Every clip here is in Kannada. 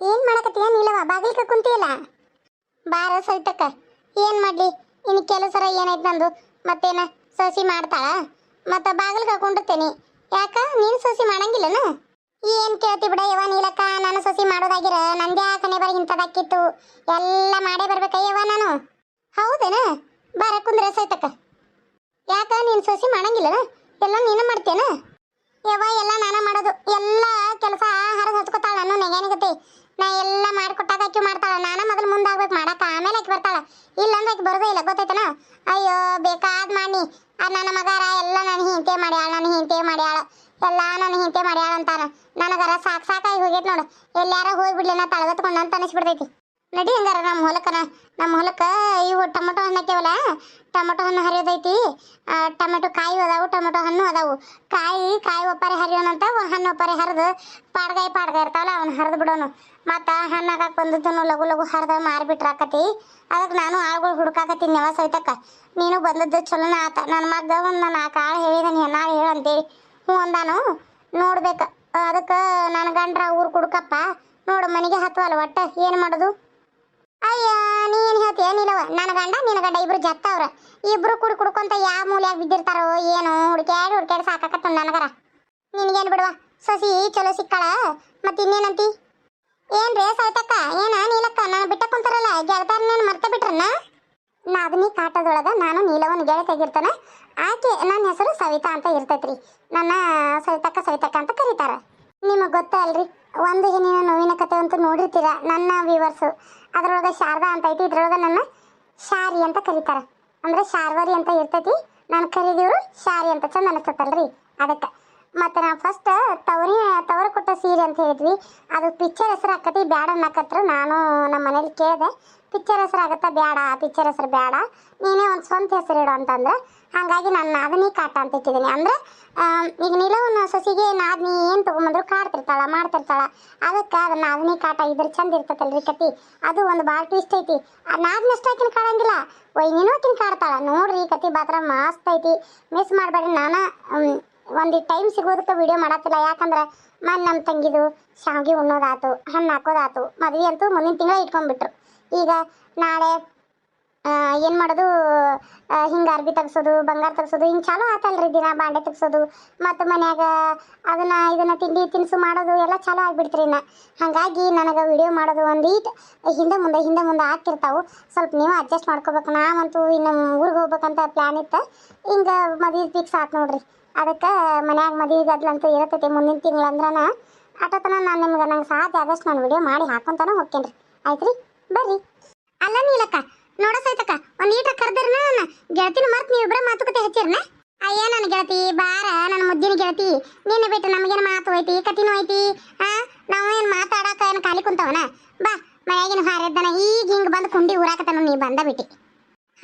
ಏನ್ ಮಾಡಕತ್ತೀಯ ನೀಲವ ಬಾಗಿಲ್ಕ ಕುಂತಿಯಲ್ಲ? ಬಾರ ಸವಿತಕ್ಕ ಏನ್ ಮಾಡ್ಲಿ? ಇನ್ನು ಕೆಲಸರ ಏನಾಯ್ತು ನಂದು? ಮತ್ತೇನ ಸಸಿ ಮಾಡ್ತಾಳ? ಮತ್ತ ಬಾಗಿಲ್ಕ ಕುಂಡಿರ್ತೇನಿ ಯಾಕ? ನೀನು ಸಸಿ ಮಾಡಂಗಿಲ್ಲನ? ಏನು ಕೇಳ್ತಿ ಬಿಡ ಯವ್ವ ನೀಲಕ್ಕ? ನಾನು ಸಸಿ ಮಾಡೋದಾಗಿರ ನಂದೇ ಕನೆ ಬರ ಇಂಥದಾಕಿತ್ತು ಎಲ್ಲ ಮಾಡೇ ಬರ್ಬೇಕಯ್ಯವ ನಾನು? ಹೌದೇನ? ಬಾರ ಕುಂದ್ರ ಸೈತಕ್ಕ ಯಾಕ? ನೀನು ಸಸಿ ಮಾಡಂಗಿಲ್ಲನ? ಎಲ್ಲ ನೀನು ಮಾಡ್ತೇನ? ಯವ್ವ, ಎಲ್ಲ ನಾನ ಮಾಡೋದು. ಎಲ್ಲ ಕೆಲಸ ಹರಿದು ಹಚ್ಕೋತಾಳ ನಾನು ನೆಗೆನಿಗತಿ ನಾ ಎಲ್ಲ ಮಾಡ್ಕೊಟ್ಟಾಗ ಆಕಿ ಮಾಡ್ತಾಳ. ನಾನ ಮೊದಲು ಮುಂದಾಗ್ಬೇಕು ಮಾಡಾಕ ಆಮೇಲೆ ಆಕಿ ಬರ್ತಾಳ. ಇಲ್ಲ ಅಂದ್ರೆ ಆಕಿ ಬರೋದೇ ಇಲ್ಲ ಗೊತ್ತೈತನ ಅಯ್ಯೋ, ಬೇಕಾದ್ ಮಾಡಿ. ಆ ನನ್ನ ಮಗಾರ, ಎಲ್ಲ ನನ್ನ ಹಿಂತೆ ಮಾಡ್ಯಾಳ ನನ್ನ ಹಿಂತೆ ಮಾಡ್ಯಾಳ. ಎಲ್ಲ ನನ್ನ ಹಿಂತೆ ಮಾಡ್ಯಾಳ ಅಂತಾನ. ನನಗರ ಸಾಕ್ ಸಾಕಾಗಿ ಹೋಗೈತೆ ನೋಡು. ಎಲ್ಲಾರ ಹೋಗ್ಬಿಡ್ಲಿ ನಾ ತಳಗತ್ಕೊಂಡು ಅಂತ ಅನಿಸ್ಬಿಡ್ತೈತಿ. ನಡಿ ಹಂಗಾರ ನಮ್ಮ ಹೊಲಕ್ಕನ ನಮ್ಮ ಹೊಲಕ ಇವು ಟೊಮೆಟೊ ಹಣ್ಣು ಹಾಕ್ಯಾವಲ್ಲ, ಟೊಮೆಟೊ ಹಣ್ಣು ಹರಿಯೋದೈತಿ. ಟೊಮೆಟೊ ಕಾಯಿ ಅದಾವು, ಟೊಮೆಟೊ ಹಣ್ಣು ಅದಾವು. ಕಾಯಿ ಕಾಯಿ ಒಪ್ಪಾರಿ ಹರಿಯೋಣಂತ ಹಣ್ಣು ಒಪ್ಪಾರಿ ಹರಿದು, ಪಾಡ್ಗಾಯಿ ಪಾಡ್ಗಾಯಿ ಇರ್ತಾವಲ್ಲ, ಅವ್ನ ಹರಿದು ಬಿಡೋನು. ಮತ್ತು ಹಣ್ಣಾಗ ಬಂದದನ್ನು ಲಘು ಲಘು ಹರಿದ ಮಾರಿಬಿಟ್ರಾಕತಿ. ಅದಕ್ಕೆ ನಾನು ಆಳುಗಳು ಹುಡುಕಾಕತ್ತೀನಿ ನೆವ ಸಹಿತಕ್ಕ ನೀನು ಬಂದದ್ದು ಚಲೋನ ಆತ. ನನ್ನ ಮಗ ಒಂದು ನಾನು ಆ ಕಾಳು ಹೇಳಿದಾನೆ ಹೇಳು ಅಂತೇಳಿ ಹ್ಞೂ ಅಂದಾನು. ನೋಡ್ಬೇಕು. ಅದಕ್ಕೆ ನನ್ನ ಗಂಡ್ರ ಊರು ಕುಡ್ಕಪ್ಪ. ನೋಡು ಮನೆಗೆ ಹತ್ತವಲ್ಲ ಒಟ್ಟ. ಏನು ಮಾಡೋದು? ಅಯ್ಯ, ನೀನು ಹೇಳ್ತೀಯ ನಿಲವ ನನ್ನ ಗಂಡ ನಿನ್ನ ಗಂಡ ಇಬ್ರು ಜತ್ತವ್ರ. ಇಬ್ರು ಕುಡ್ ಕುಡ್ಕೊಂತ ಯಾವ ಮೂಲೆಯಾಗಿ ಬಿದ್ದಿರ್ತಾರೋ ಏನು ಹುಡ್ಕ್ಯಾಡಿ ಹುಡ್ಕ್ಯಾಡಿ ಸಾಕಾಕತ್ತ ನನಗರ. ನಿನಗೇನು ಬಿಡುವ? ಸಸಿ ಚಲೋ ಸಿಕ್ಕಳ. ಮತ್ತೆ ಇನ್ನೇನಂತಿ? ಏನ್ರೇ ಸೌತಕ್ಕ? ಏನ ನೀಲಕ್ಕ? ನಾನು ಬಿಟ್ಟ ಕುಂತಾರಲ್ಲ ಗೆಳತಾರನೇನು ಮರ್ತ ಬಿಟ್ರನ್ನ? ನಾದಿನಿ ಕಾಟದೊಳಗ ನಾನು ನೀಲವನ್ ಗೆಳತಿಯಾಗಿರ್ತಾನೆ ಆಕೆ ನನ್ನ ಹೆಸರು ಸವಿತಾ ಅಂತ ಇರ್ತೈತ್ರಿ. ನನ್ನ ಸವಿತಕ್ಕ ಸವಿತಕ್ಕ ಅಂತ ಕರೀತಾರ. ನಿಮಗೆ ಗೊತ್ತಾ ಅಲ್ರಿ? ಒಂದು ಹೆಣ್ಣಿನ ನೋವಿನ ಕತೆ ಅಂತೂ ನೋಡಿರ್ತೀರ, ನನ್ನ ವ್ಯೂವರ್ಸು ಅದ್ರೊಳಗೆ ಶಾರದಾ ಅಂತ ಐತಿ, ಇದ್ರೊಳಗೆ ನನ್ನ ಶಾರಿ ಅಂತ ಕರೀತಾರ. ಅಂದ್ರೆ ಶಾರ್ವರಿ ಅಂತ ಇರ್ತೈತಿ, ನಾನು ಕರೀದಿವ್ರು ಶಾರಿ ಅಂತ ಚಂದ ಅನಿಸ್ತತಲ್ರಿ, ಅದಕ್ಕೆ. ಮತ್ತೆ ನಾವು ಫಸ್ಟ್ ತವರಿ, ತವರು ಕೊಟ್ಟ ಸೀರೆ ಅಂತ ಹೇಳಿದ್ವಿ. ಅದು ಪಿಕ್ಚರ್ ಹೆಸರು ಹಾಕತಿ ಬೇಡ ಅನ್ನಕತ್ರ. ನಾನು ನಮ್ಮ ಮನೇಲಿ ಕೇಳಿದೆ ಪಿಕ್ಚರ್ ಹೆಸರು ಆಗತ್ತಾ? ಬೇಡ ಪಿಕ್ಚರ್ ಹೆಸರು ಬೇಡ ನೀನೇ ಒಂದು ಸ್ವಂತ ಹೆಸರು ಇಡು ಅಂತಂದ್ರೆ. ಹಾಗಾಗಿ ನಾನು ನಾದಿನಿ ಕಾಟ ಅಂತ ಇಟ್ಟಿದ್ದೀನಿ. ಅಂದ್ರೆ ಈಗ ನಿಲವನ್ನ ಸೊಸಿಗೆ ನಾದಿನಿ ಏನು ತೊಗೊಂಬಂದ್ರು ಕಾಡ್ತಿರ್ತಾಳ, ಮಾಡ್ತಿರ್ತಾಳ. ಅದಕ್ಕೆ ಅದು ನಾದನಿ ಕಾಟ, ಇದ್ರ ಚಂದ ಇರ್ತೈತಲ್ರಿ ಕತಿ. ಅದು ಒಂದು ಭಾಳ ಟ್ವಿಸ್ಟ್ ಐತಿ. ಆ ನಾದ್ನಷ್ಟು ಆಕಿನ ಕಾಡಂಗಿಲ್ಲ. ವೈನಿನೂ ಆಕಿನ ಕಾಡ್ತಾಳ. ನೋಡ್ರಿ ಕತಿ ಬಾತ್ರ ಮಸ್ತ್ ಐತಿ. ಮಿಸ್ ಮಾಡಬೇಡಿ ನಾನು ಒಂದು ಟೈಮ್ ಸಿಗೋದಕ್ಕೆ ವಿಡಿಯೋ ಮಾಡತ್ತಿಲ್ಲ. ಯಾಕಂದ್ರೆ ಮನ್ ನಮ್ಮ ತಂಗಿದು ಶಾವಿಗೆ ಉಣ್ಣೋದಾತು, ಹಣ್ಣು ಹಾಕೋದಾತು, ಮದುವೆ ಅಂತೂ ಮುಂದಿನ ತಿಂಗಳ ಇಟ್ಕೊಂಡ್ಬಿಟ್ರು. ಈಗ ನಾಳೆ ಏನು ಮಾಡೋದು? ಹಿಂಗೆ ಅರ್ಬಿ ತೆಗ್ಸೋದು, ಬಂಗಾರ ತೆಗ್ಸೋದು, ಹಿಂಗೆ ಚಾಲೂ ಆತಲ್ರಿ ದಿನ ಬಾಂಡೆ ತೆಗ್ಸೋದು. ಮತ್ತು ಮನ್ಯಾಗ ಅದನ್ನು ಇದನ್ನು ತಿಂಡಿ ತಿನಿಸು ಮಾಡೋದು ಎಲ್ಲ ಚಾಲೂ ಆಗಿಬಿಡ್ತೀರಿ ಇನ್ನ. ಹಾಗಾಗಿ ನನಗೆ ವಿಡಿಯೋ ಮಾಡೋದು ಒಂದು ಈಟ್ ಹಿಂದೆ ಮುಂದೆ ಹಿಂದೆ ಮುಂದೆ ಹಾಕಿರ್ತಾವೆ ಸ್ವಲ್ಪ ನೀವು ಅಡ್ಜಸ್ಟ್ ಮಾಡ್ಕೋಬೇಕು. ನಾವಂತೂ ಇನ್ನು ಊರಿಗೆ ಹೋಗ್ಬೇಕಂತ ಪ್ಲ್ಯಾನ್ ಇತ್ತು. ಹಿಂಗೆ ಮದುವೆ ಫಿಕ್ಸ್ ಆತು ನೋಡ್ರಿ. ಅದಕ್ಕೆ ಮನ್ಯಾಗ ಮದುವೆ ಗದ್ಲಂತೂ ಇರತೈತಿ ಮುಂದಿನ ತಿಂಗಳು ಅಂದ್ರನ, ಆಟೋತನ ನಾನು ನಿಮ್ಗೆ ನಂಗೆ ಸಾಧ್ಯ ಆದಷ್ಟು ನಾನು ವಿಡಿಯೋ ಮಾಡಿ ಹಾಕೊಂತಾನೆ ಹೋಗ್ತೇನೆ ರೀ ಆಯ್ತು ರೀ ಬರ್ರಿ. ಅಲ್ಲ ನೀಲಕ್ಕ, ನೋಡ ಸೈತಕ್ಕ ಒಂದು ಕರ್ದಿರ್ನ ನಾನು. ಗೆಳತಿನ ಮರ್ತು ನೀವು ಇಬ್ಬರ ಮಾತುಕತೆ ಹಚ್ಚಿರ್ನ? ಅಯ್ಯ ನನ್ನ ಗೆಳತಿ, ಬಾರ ನನ್ನ ಮುದ್ದಿನ ಗೆಳತಿ. ನಿನ್ನ ಬಿಟ್ಟು ನಮಗೇನು ಮಾತು ಐತಿ ಕಠಿಣ ಐತಿ ಆ? ನಾವು ಏನು ಮಾತಾಡಕ ಏನು ಖಾಲಿ ಕುಂತವನ? ಬಾ, ಮನೆಯಾಗಿನ ಹಾರಿದ್ದಾನ ಈಗ ಹಿಂಗೆ ಬಂದು ಕುಂಡಿ ಊರಾಕತನ ನೀ ಬಂದ ಬಿಟ್ಟಿ.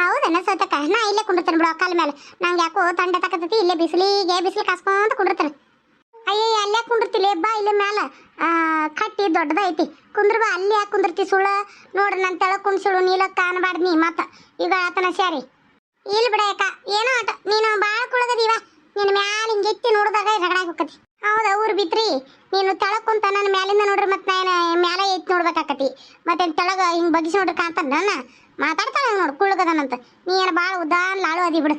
ಹೌದನ್ನ ಸೌತಕ್ಕ ನಾ ಇಲ್ಲೇ ಕುಂಡಿರ್ತೇನೆ ಬಿಡು ಕಾಲ ಮೇಲೆ ನಂಗೆ ಯಾಕೋ ತಂಡ ತಕತೈತಿ ಇಲ್ಲೇ ಬಿಸಿಲಿಗೆ ಬಿಸಿಲು ಕಾಸ್ಕೊಂತ ಕುಂಡಿರ್ತೇನೆ. ಅಯ್ಯ ಅಲ್ಲೇ ಕುಂಡಿರ್ತಿಲ್ಲ ಬಾ ಇಲ್ಲೇ ಮ್ಯಾಲ. ಆ, ಕಟ್ಟಿ ದೊಡ್ಡದೈತಿ. ಕುಂದ್ರ ಬಾ ಅಲ್ಲಿ ಯಾಕೆ ಕುಂದಿರ್ತಿ ಸುಳ್ಳ? ನೋಡ್ರಿ ನನ್ನ ತೆಳಗ್ ಕುಣ್ಸುಳು ನೀಲ ಅನ್ಬಾರ್ದು ನೀ ಮತ್ತ. ಈಗ ಆತನ ಸ್ಯಾರಿ. ಇಲ್ಲಿ ಬಿಡ ಯಾಕ ಏನೋ ಆಟ ನೀನು ಭಾಳ ಕುಳಗದಿವ. ನಿನ್ನ ಮ್ಯಾಲ ಹಿಂಗೆ ಎತ್ತಿ ನೋಡಿದಾಗ ರಗಡಾಗಿ ಹೋಗತಿ ಹೌದಾ ಊರು ಬಿತ್ರಿ. ನೀನು ತೆಳಗ್ ಕುಂತ ನನ್ನ ಮ್ಯಾಲಿಂದ ನೋಡ್ರಿ ಮತ್ತೆ ನಾನು ಮ್ಯಾಲ ಎತ್ತಿ ನೋಡ್ಬೇಕಾಕತಿ. ಮತ್ತೆ ತೆಳಗ ಹಿಂಗೆ ಬಗ್ಗಿಸಿ ನೋಡ್ರಿ ಕಾಂತಾನ ನನ್ನ. ಮಾತಾಡ್ತಾಳೆ ನೋಡು, ಕುಳ್ಳಗದನಂತ. ನೀ ಏನು ಭಾಳ ಉದ್ದಾನ್, ಲಾಳು ಅದಿ ಬಿಡು.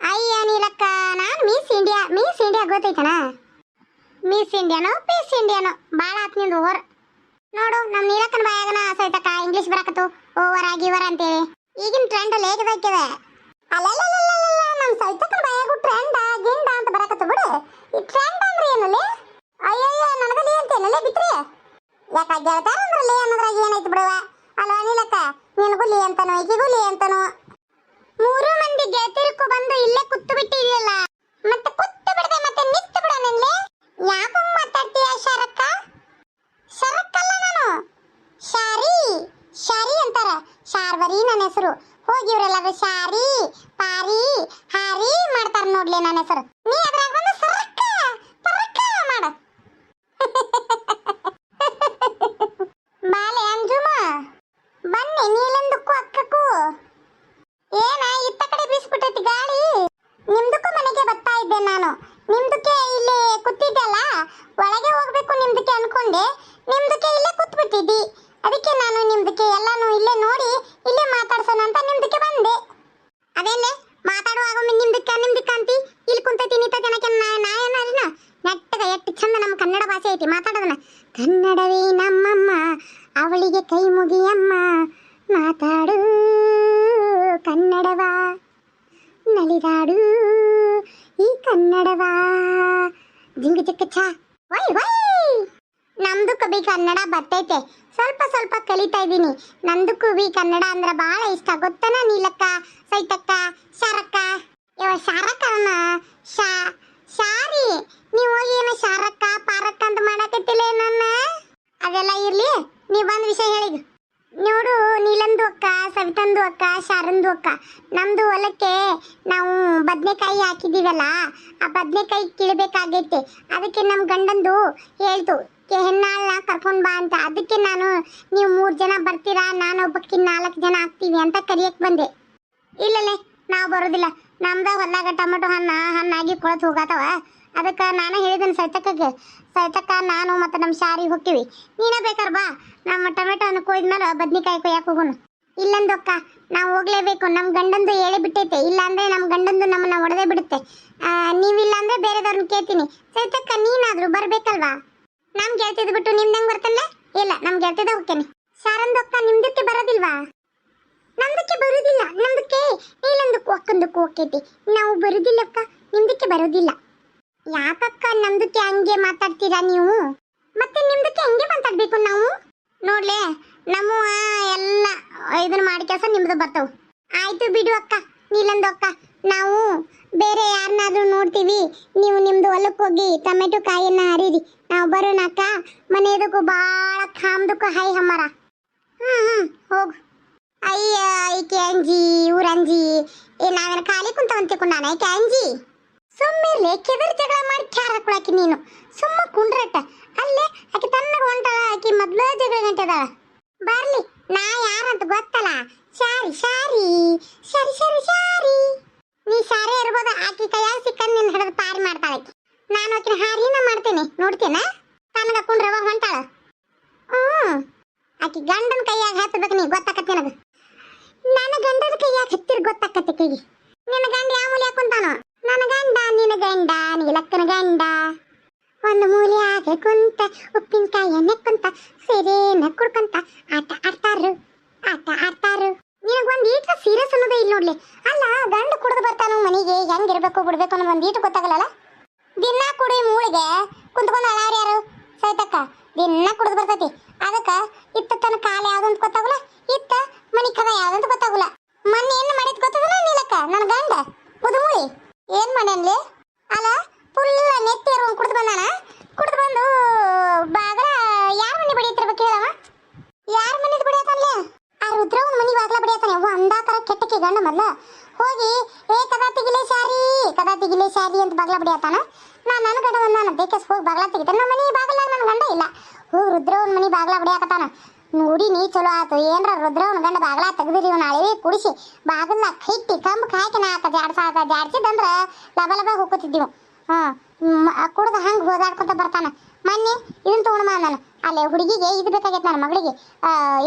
ಅಯ್ಯ ನೀಲಕ್ಕ, ನಾನು ಮಿಸ್ ಇಂಡಿಯಾ ಮಿಸ್ ಇಂಡಿಯಾ ಗೊತ್ತೈತನ? ಮಿಸ್ ಇಂಡಿಯಾನೋ ಪೀಸ್ ಇಂಡಿಯಾನೋ ಭಾಳ ನಿಂದು ಓವರ್ ನೋಡು ನಮ್ಮ ನೀಲಕ್ಕನ ಬಾಯಾಗನ ಸಹಿತಕ್ಕ ಇಂಗ್ಲೀಷ್ ಬರಕತ್ತು. ಓವರ್ ಆಗಿ ಇವರ್ ಅಂತೇಳಿ. ಈಗಿನ ಟ್ರೆಂಡ್ ಅಲ್ಲಿ ಹೇಗದಾಕಿದೆ ಅಲ್ಲಲ್ಲಲ್ಲಲ್ಲಲ್ಲ ನಮ್ಮ ಸಹಿತಕ್ಕನ ಬಾಯಾಗು ಟ್ರೆಂಡ್ ಗಿಂಡ ಅಂತ ಬರಕತ್ತು ಬಿಡು. ಈ ಟ್ರೆಂಡ್ ಅಂದ್ರೆ ಏನಲ್ಲಿ? ಅಯ್ಯಯ್ಯ, ನನಗಲ್ಲಿ ಅಂತೇನಲ್ಲೇ ಬಿತ್ರಿ? ಯಾಕ ಗೆಳತಾರ ಅಂದ್ರಲ್ಲಿ ಅನ್ನೋದ್ರಾಗ ಏನಾಯ್ತು ಬಿಡುವ? ಅಲ್ವಾ ನೀಲಕ್ಕ? ನಿನಗೂ ಲೇ ಅಂತನೋ ಈಗಿಗೂ ಲೇ ಅಂತನೋ? ಮೂರು ಮಂದಿ ಗೆಳತಿಯರ್ಕು ಬಂದು ಇಲ್ಲೇ ಕುತ್ತು ಬಿಟ್ಟಿದೆಯಲ್ಲ ಮತ್ತೆ ಕುತ್ತು ಬಿಡದೆ ಮತ್ತೆ ನಿತ್ತು ಬಿಡ ನಿನ್ನೆ ಯಾಕೆ ಮಾತಾಡ್ತೀಯ ಶರಕ್ಕ ಶರಕ್ಕಲ್ಲ ನಾನು ಶಾರಿ ಶಾರಿ ಅಂತಾರ ಶಾರ್ವರಿ ನನ್ನ ಹೆಸರು ಹೋಗಿ ಇವರೆಲ್ಲರೂ ಶಾರಿ ಪಾರಿ ಹಾರಿ ಮಾಡ್ತಾರ ನೋಡ್ಲಿ ನನ್ನ ಹೆಸರು ನೀ ಅದ್ರಾಗ ಬಂದು ಸರಕ್ಕ ಪರಕ್ಕ ಮಾಡ ಬಾಲೆ ಅಂಜುಮ ಬನ್ನಿ ನೀಲೆಂದಕ್ಕೂ ಅಕ್ಕಕ್ಕೂ ಏನ ಇತ್ತ ಕಡೆ ಬೀಸ್ಬಿಟ್ಟೈತಿ ಗಾಳಿ ನಿಮ್ದಕ್ಕೂ ಮನೆಗೆ ಬರ್ತಾ ಇದ್ದೆ ನಾನು ನಿಮ್ದಕ್ಕೆ ಇಲ್ಲಿ ಕೂತಿದ್ದಲ್ಲ ಒಳಗೆ ಹೋಗ್ಬೇಕು ನಿಮ್ದಕ್ಕೆ ಅನ್ಕೊಂಡೆ ನಿಮ್ದಕ್ಕೆ ಇಲ್ಲೇ ಕೂತ್ಬಿಟ್ಟೆ ಅದಕ್ಕೆ ನಾನು ನಿಮ್ದಕ್ಕೆ ಎಲ್ಲಾನು ಇಲ್ಲೇ ನೋಡಿ ಇಲ್ಲೇ ಮಾತಾಡ್ಸೋಣ ಅಂತ ನಿಮ್ದಕ್ಕೆ ಬಂದೆ ಅದೇನೆ ಮಾತಾಡುವಾಗ ಒಮ್ಮೆ ನಿಮ್ದಕ್ಕ ನಿಮ್ದಕ್ಕ ಅಂತಿ ಇಲ್ಲಿ ಕುಂತೈತಿ ನಿಂತ ಜನಕ್ಕೆ ನಾ ನಾ ಏನಾರಿನ ನೆಟ್ಟಗ ಎಷ್ಟು ಚಂದ ನಮ್ಮ ಕನ್ನಡ ಭಾಷೆ ಐತಿ ಮಾತಾಡೋದನ್ನ ಕನ್ನಡವೇ ನಮ್ಮಮ್ಮ ಅವಳಿಗೆ ಕೈ ಮುಗಿಯಮ್ಮ ಮಾತಾಡು ಕನ್ನಡವಾ ಈ ಕನ್ನಡವಾ? ಜಿಂಗ ಚಿಕ್ಕ ಛಾ. ವೈ ವೈ. ನಮ್ದು ಕವಿ ಕನ್ನಡ ಬರ್ತೈತೆ. ಸ್ವಲ್ಪ ಸ್ವಲ್ಪ ಕಲಿತಾ ಇದ್ದೀನಿ. ನಂದು ಕವಿ ಕನ್ನಡ ಅಂದ್ರೆ ಬಹಳ ಇಷ್ಟ. ಗೊತ್ತನ ನೀಲಕ್ಕ, ಸೈತಕ್ಕ, ಶಾರಕ್ಕ? ಇವ ಶಾರಕ್ಕನ ಶಾ, ಶಾರಿ. ನೀವು ಏನು ಶಾರಕ್ಕ, ಪಾರಕ್ಕ ಅಂತ ಮಾಡಕತ್ತಿಲ್ಲ ನನ್ನ ಅದೆಲ್ಲ ಇರ್ಲಿ. ನೀವು ಬಂದ ವಿಷಯ ಹೇಳಿದ್ ನೋಡು, ನೀಲಂದು ಅಕ್ಕ, ಸವಿತಂದು ಅಕ್ಕ, ಶಾರಂದು ಅಕ್ಕ. ನಮ್ದು ಹೊಲಕ್ಕೆ ನಾವು ಬದನೆಕಾಯಿ ಹಾಕಿದೀವಲ್ಲ ಆ ಬದನೆಕಾಯಿ ಕೀಳ್ಬೇಕಾಗೈತೆ. ಅದಕ್ಕೆ ನಮ್ಮ ಗಂಡಂದು ಹೇಳ್ತು, ಕೆ- ಹೆಣ್ಣಾಳ್ನ ಕರ್ಕೊಂಡು ಬಾ ಅಂತ. ಅದಕ್ಕೆ ನಾನು, ನೀವು ಮೂರು ಜನ ಬರ್ತೀರಾ? ನಾನು ಒಬ್ಬಕ್ಕೆ ನಾಲ್ಕು ಜನ ಆಗ್ತೀವಿ ಅಂತ ಕರಿಯಕ್ಕೆ ಬಂದೆ. ಇಲ್ಲಲೇ, ನಾವು ಬರೋದಿಲ್ಲ. ನಮ್ದ ಹೊಲಾಗ ಟೊಮೆಟೊ ಹಣ್ಣು, ಹಣ್ಣಾಗಿ ಕೊಳತು ಹೋಗತ್ತವ ಅದಕ್ಕೆ ನಾನು ಹೇಳಿದ್ದೇನೆ ಸೈತಕ್ಕಗೆ. ಸೈತಕ್ಕ, ನಾನು ಮತ್ತು ನಮ್ಮ ಶಾರಿಗೆ ಹೋಗ್ತೀವಿ. ನೀನೇ ಬೇಕಾರ್ ಬಾ. ನಮ್ಮ ಟೊಮೆಟೊ ಹಣ್ಣು ಕೊಯ್ದ್ಮೇಲೆ ಬದ್ನಿಕಾಯಿ ಕೊಯ್ಯಕ್ಕೆ ಹೋಗೋಣ. ಇಲ್ಲಂದೊಕ್ಕ, ನಾವು ಹೋಗ್ಲೇಬೇಕು. ನಮ್ಮ ಗಂಡಂದು ಹೇಳಿ ಬಿಟ್ಟೈತೆ. ಇಲ್ಲಾಂದರೆ ನಮ್ಮ ಗಂಡಂದು ನಮ್ಮನ್ನ ಹೊಡೆದೇ ಬಿಡುತ್ತೆ. ನೀವಿಲ್ಲ ಅಂದ್ರೆ ಬೇರೆದವ್ರನ್ನ ಕೇಳ್ತೀನಿ. ಸೈತಕ್ಕ, ನೀನಾದರೂ ಬರಬೇಕಲ್ವಾ? ನಮ್ಮ ಗೆಳ್ತಿದ್ ಬಿಟ್ಟು ನಿಮ್ದಂಗ್ ಬರ್ತಲ್ಲ ಇಲ್ಲ ನಮ್ಮ ಗೆಳ್ತಿದ ಹೋಗ್ತೇನೆ. ಶಾರಂದೊಕ್ಕ, ನಿಮ್ದಕ್ಕೆ ಬರೋದಿಲ್ವಾ? ನಮ್ದಕ್ಕೆ ಬರೋದಿಲ್ಲ. ನಮ್ದಕ್ಕೆ ನೀಲಂದಕ್ಕೂ ಅಕ್ಕಂದಕ್ಕೂ ಹೋಗ್ತೈತಿ. ನಾವು ಬರೋದಿಲ್ಲಕ್ಕ. ನಿಮ್ದಕ್ಕೆ ಬರೋದಿಲ್ಲ. ಯಾಕಕ್ಕ ನಮ್ದಕ್ಕೆ ಹಂಗೆ ಮಾತಾಡ್ತೀರಾ ನೀವು? ಮತ್ತೆ ನಿಮ್ದಕ್ಕೆ ಹಂಗೆ ಮಾತಾಡ್ಬೇಕು ನಾವು? ನೋಡ್ಲೆ, ನಮ್ಮ ಎಲ್ಲ ಇದನ್ನ ಮಾಡಿ ಕೆಲಸ ನಿಮ್ದು ಬರ್ತವು. ಆಯ್ತು ಬಿಡು ಅಕ್ಕ, ನೀಲಂದು ಅಕ್ಕ. ನಾವು ಬೇರೆ ಯಾರನ್ನಾದ್ರೂ ನೋಡ್ತೀವಿ. ನೀವು ನಿಮ್ದು ಹೊಲಕ್ಕೆ ಹೋಗಿ ಟೊಮೆಟೊ ಕಾಯಿಯನ್ನ ಹರಿರಿ. ನಾವು ಬರೋಣ ಅಕ್ಕ. ಮನೆಯದಕ್ಕೂ ಭಾಳ ಕಾಮ್ದಕ್ಕೂ ಹೈ ಹಮ್ಮರ ಹ್ಮ್ ಹ್ಮ್, ಹೋಗು. ಅಯ್ಯ ಐಕೆ ಅಂಜಿ ಊರಂಜಿ ಏ ನಾವೇನ ಖಾಲಿ ಕುಂತವಂತೆ ಕುಂಡಾನ ಈಕೆ ಅಂಜಿ ಸುಮ್ಮಿರ್ಲಿ ಕೆದರ್ ಜಗಳ ಮಾಡಿ ಕ್ಯಾರ ಹಾಕೊಳಕಿ ನೀನು. ಸುಮ್ಮ ಕುಂಡ್ರಟ್ಟ. ಅಲ್ಲೇ ಆಕೆ ತನ್ನಗ ಹೊಂಟಾಳ, ಆಕಿ ಮೊದ್ಲ ಜಗಳ ಗಂಟದಾಳ. ಬರ್ಲಿ, ನಾ ಯಾರಂತ ಗೊತ್ತಲ್ಲ? ಶಾರಿ ಶಾರಿ ಶಾರಿ ಶಾರಿ ಶಾರಿ. ನೀ ಶಾರಿ ಇರ್ಬೋದು, ಆಕಿ ಕೈಯಾಗ ಸಿಕ್ಕನ್ ನಿನ್ನ ಹಿಡಿದು ಪಾರಿ ಮಾಡ್ತಾಳ ಆಕಿ. ನಾನು ಆಕಿನ ಹಾರಿನ ಮಾಡ್ತೇನೆ ನೋಡ್ತೇನ ತನಗ ಕುಂಡ್ರವ ಹೊಂಟಾಳ. ಹ್ಞೂ. ಆಕಿ ಗಂಡನ ಕೈಯಾಗ ಹತ್ತಬೇಕು ನೀ, ಗೊತ್ತಾಕತ್ತೆ ನನಗೆ. ನನ್ನ ಗಂಡನ ಕೈಯಾಗ ಹತ್ತಿರ ಗೊತ್ತಾಕತ್ತೆ ಕೈಗೆ ನಿನ್ನ ಗಂಡ ಯಾವ ಮೂಲೆ ಕುಂತಾನೋ? ನನ್ನ ಗಂಡ, ನಿನ್ನ ಗಂಡ ನೀಲಕ್ಕನ ಗಂಡ. ಒಂದು ಮೂಲೆ ಆಗ ಕುಂತ ಉಪ್ಪಿನಕಾಯಿ ನೆಕ್ಕಂತ, ಸೀರೆನ ಕುಡ್ಕೊಂತ, ಆಟ ಆಡ್ತಾರು ಆಟ ಆಡ್ತಾರು ನಿನಗೊಂದು ಈಟ ಸೀರಿಯಸ್ ಅನ್ನೋದೇ ಇಲ್ಲ ನೋಡ್ಲಿ. ಅಲ್ಲ, ಗಂಡ ಕುಡ್ದು ಬರ್ತಾನು ಮನೆಗೆ, ಹೆಂಗಿರ್ಬೇಕು, ಬಿಡ್ಬೇಕು ಅನ್ನೋ ಒಂದು ಈಟು ಗೊತ್ತಾಗಲ್ಲ ದಿನ ಕುಡಿ ಮೂಳಿಗೆ, ಕುಂತ್ಕೊಂಡು ಅಳಾವ್ರು ಯಾರು? ಸೈತಕ್ಕ ದಿನ ಕುಡ್ದು ಬರ್ತೈತಿ. ಅದಕ್ಕ, ಇತ್ತ ತನ್ನ ಕಾಲ ಯಾವ್ದಂತ ಗೊತ್ತಾಗಲ್ಲ? ಇತ್ತ ಮನಿ ಕದ ಯಾವ್ದಂತ ಗೊತ್ತಾಗಲ್ಲ ಮೊನ್ನೆ ಏನ್ ಮಾಡಿದ್ ಗೊತ್ತದಲ್ಲ ನೀಲಕ್ಕ ನನ್ನ ಗಂಡ ಮುದುಮುಳಿ ಏನ್ ಮಾಡ್ಯಾನ್ಲಿ ಅಲ್ಲ ಫುಲ್ ನೆತ್ತಿ ಏರ್ಕೊಂಡ್ ಕುಡ್ದು ಬಂದಾನ ಕುಡ್ದು ಬಂದು ಬಾಗಲ ಯಾರ ಮನೆ ಬಡಿಯತ್ತಿರ್ಬೇಕು ಹೇಳವ ಯಾರ ಮನೆದು ಬಡಿಯತಾನ್ಲೆ ಆ ರುದ್ರವನ್ ಮನಿ ಬಾಗ್ಲ ಬಡಿಯತಾನೆ ಅವ್ವ ಅಂದಾಕರ ಕೆಟ್ಟಕ್ಕೆ ಗಂಡ ಮೊದ್ಲ ಹೋಗಿ ಏ ಕದಾ ತೆಗಿಲೆ ಶಾರಿ ಕದಾ ಅಂತ ಬಾಗ್ಲ ಬಡಿಯತಾನ ನಾ ನನ್ನ ಗಂಡ ನಾನು ಬೇಕಸ್ ಹೋಗಿ ಬಾಗ್ಲ ತೆಗಿತ ನಮ್ಮ ಮನೆ ಬಾಗ್ಲ ನನ್ನ ಗಂಡ ಇಲ್ಲ. ಹೋಗಿ ರುದ್ರವನ್ ಮನೆ ಬಾಗ್ಲ ಬಡಿಯಾಕತಾನ ನೋಡಿ ನೀ ಚಲೋ ಆತು. ಏನ್ರ ರುದ್ರವನ್ ಗಂಡ ಬಾಗ್ಲ ತೆಗ್ದಿರಿ ಇವನ ಅಳವಿ ಕುಡಿಸಿ. ಬಾಗಲ ಹಿಟ್ಟಿ ಕಂಬ ಹಾಕಿ ನಾಲ್ಕ ಆತ ಜಾಡ್ಸಿದಂದ್ರ ಲಬ ಲಬ ಹೋಗ್ಕೊತಿದ್ದೀವಿ ಹಾ ಕುಡ್ದ ಹಂಗ ಹೋದಾಡ್ಕೊಂತ ಬರ್ತಾನ. ಮೊನ್ನೆ ಇದನ್ನ ಮಾ ನಾನು ಅಲ್ಲಿ ಹುಡುಗಿಗೆ ಇದು ಬೇಕಾಗೈತೆ ನನ್ನ ಮಗಳಿಗೆ.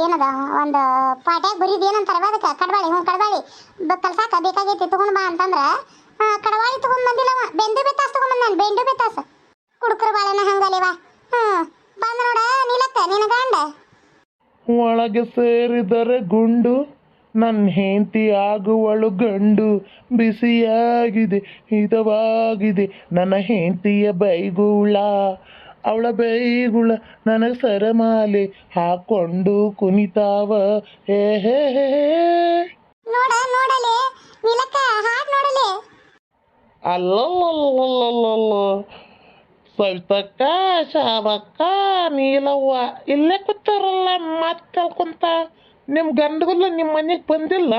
ಏನದ ಒಂದು ಪಾಟ್ಯಾಗ ಬರೀದ್ ಏನಂತಾರ ಅದಕ್ಕೆ? ಕಡಬಾಳಿ ಹ್ಞೂ ಕಡಬಾಳಿ. ಬ- ಕಲ್ಸಾಕ ಬೇಕಾಗೈತಿ ತಗೊಂಡ್ಬಾ ಅಂತಂದ್ರ ಆ, ಕಡವಾಳಿ ತಗೊಂಡ್ ಬಂದಿಲ್ಲವ ಬೆಂದು ಬೆತ್ತಾಸ್ ತಗೊಂಡ್ ನಾನು ಬೆಂಡು ಬೆತ್ತಾಸ್. ಕುಡುಕ್ರ ಬಾಳೆನ ಹಂಗಲಿವ? ಹ್ಮ್ ಬಂದ ನೋಡ ನೀಲಕ್ಕ ನಿನ್ನ ಗಂಡ. ಒಳಗೆ ಸೇರಿದರೆ ಗುಂಡು ನನ್ನ ಹೆಂಡತಿ ಆಗುವಳು ಗಂಡು. ಬಿಸಿಯಾಗಿದೆ ಹಿತವಾಗಿದೆ ನನ್ನ ಹೆಂಡತಿಯ ಬೈಗುಳ. ಅವಳ ಬೈಗುಳ ನನಗೆ ಸರಮಾಲೆ ಹಾಕೊಂಡು ಕುನಿತಾವ ಹೇ ಹೇ ಹೇ ಹೇ. ನೋಡ ನೋಡಲೆ. ನೀಲಕ್ಕ ಹಾಡ್ ನೋಡಲೆ. ಅಲ್ಲಲ್ಲಲ್ಲಲ್ಲಲ್ಲ ಸವಿತಕ್ಕ ಶಾರಕ್ಕ ನೀಲವ್ವ ಇಲ್ಲೇ ಕೂತಾರಲ್ಲ ಮತ್ತೆ ಕಲ್ಕೊಂತ ನಿಮ್ಮ ಗಂಡಗಲ್ಲ ನಿಮ್ಮ ಮನೆಗೆ ಬಂದಿಲ್ಲ?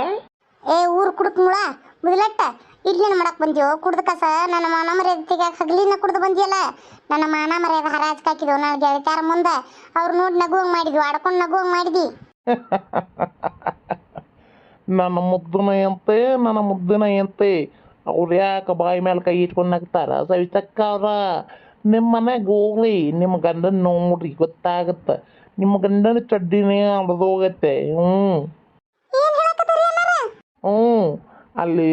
ಏ ಊರು ಕುಡುಕ್ ಮುಳ. ಮುದ್ಲಟ್ಟ ಇಡ್ಲಿನ ಮಾಡಕ್ ಬಂದ್ಯೋ? ಕುಡ್ದ ಕಸ. ನನ್ನ ಮಾನ ಮರ್ಯಾದ ಹಗಲಿನ ಕುಡ್ದು ಬಂದಿಯಲ್ಲ? ನನ್ನ ಮಾನ ಮರ್ಯಾದ ಹರಾಜ್ ಹಾಕಿದ್ವು ನನ್ನ ಗೆಳತ್ಯಾರ ಮುಂದೆ ಅವ್ರು ನೋಡಿ ನಗುವಂಗ್ ಮಾಡಿದ್ವಿ. ಆಡ್ಕೊಂಡು ನಗುವಂಗ್ ಮಾಡಿದ್ವಿ ನನ್ನ ಮುದ್ದನ ಎಂತೆ ನನ್ನ ಮುದ್ದನ ಎಂತೆ. ಅವ್ರು ಯಾಕೆ ಬಾಯಿ ಮೇಲೆ ಕೈ ಇಟ್ಕೊಂಡು ನಗ್ತಾರ ಸವಿತಕ್ಕ ಅವ್ರ ನಿಮ್ಮ ಮನೆಗೆ ಹೋಗ್ಲಿ ನಿಮ್ಮ ಗಂಡನ ನೋಡ್ರಿ ಗೊತ್ತಾಗತ್ತೆ ನಿಮ್ಮ ಗಂಡನ ಚಡ್ಡಿನೇ ಹರಿದೋಗೈತೆ ಹ್ಞೂ ಹ್ಞೂ ಅಲ್ಲಿ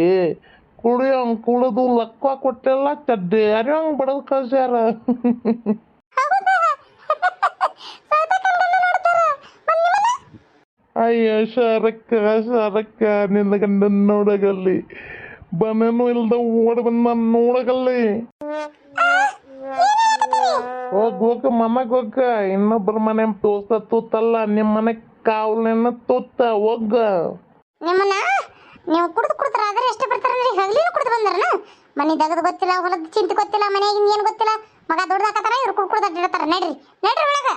ಕುಡಿಯೋಂಗ್ ಕುಡಿದು ಲಕ್ಕ ಕೊಟ್ಟೆಲ್ಲ ಚಡ್ಡಿ ಅರಿಯಂಗ್ ಬಡದು ಕಳ್ಸ್ಯಾರ ಅಯ್ಯೋ ಶರಕ್ಕ ಶರಕ್ಕ ನಿನ್ನ ಗಂಡನ ನೋಡಗಲ್ಲಿ ಬನನು ಇಲ್ದ ಓಡಿ ಬಂದ ನೋಡಗಲ್ಲಿ. ಹೋಗ್ ಹೋಗ ಮನೆಗ್ ಹೋಗ ಇನ್ನೊಬ್ರ ಮನೆ ತೋರ್ಸ ತೂತಲ್ಲ ನಿಮ್ಮ ಮನೆ ಕಾವಲಿನ ತೂತ, ಹೋಗ. ನಿಮ್ಮನ್ನ? ನೀವು ಕುಡ್ದು ಕುಡ್ತಾರ ಆದ್ರೆ ಎಷ್ಟು ಬರ್ತಾರ ಹಗಲಿನ ಕುಡ್ದು ಬಂದಾರನ? ಮನೆ ದಗದ್ ಗೊತ್ತಿಲ್ಲ, ಹೊಲದ ಚಿಂತೆ ಗೊತ್ತಿಲ್ಲ ಮನೆಯಾಗಿಂದ ಏನು ಗೊತ್ತಿಲ್ಲ. ಮಗ ದೊಡ್ಡದಾಕತ್ತಾರ ಇವ್ರು ಕುಡ್ ಕುಡ್ದು ಅಡ್ಡಿಡ್ತಾರ ನಡ್ರಿ ನಡ್ರಿ ಒಳಗ.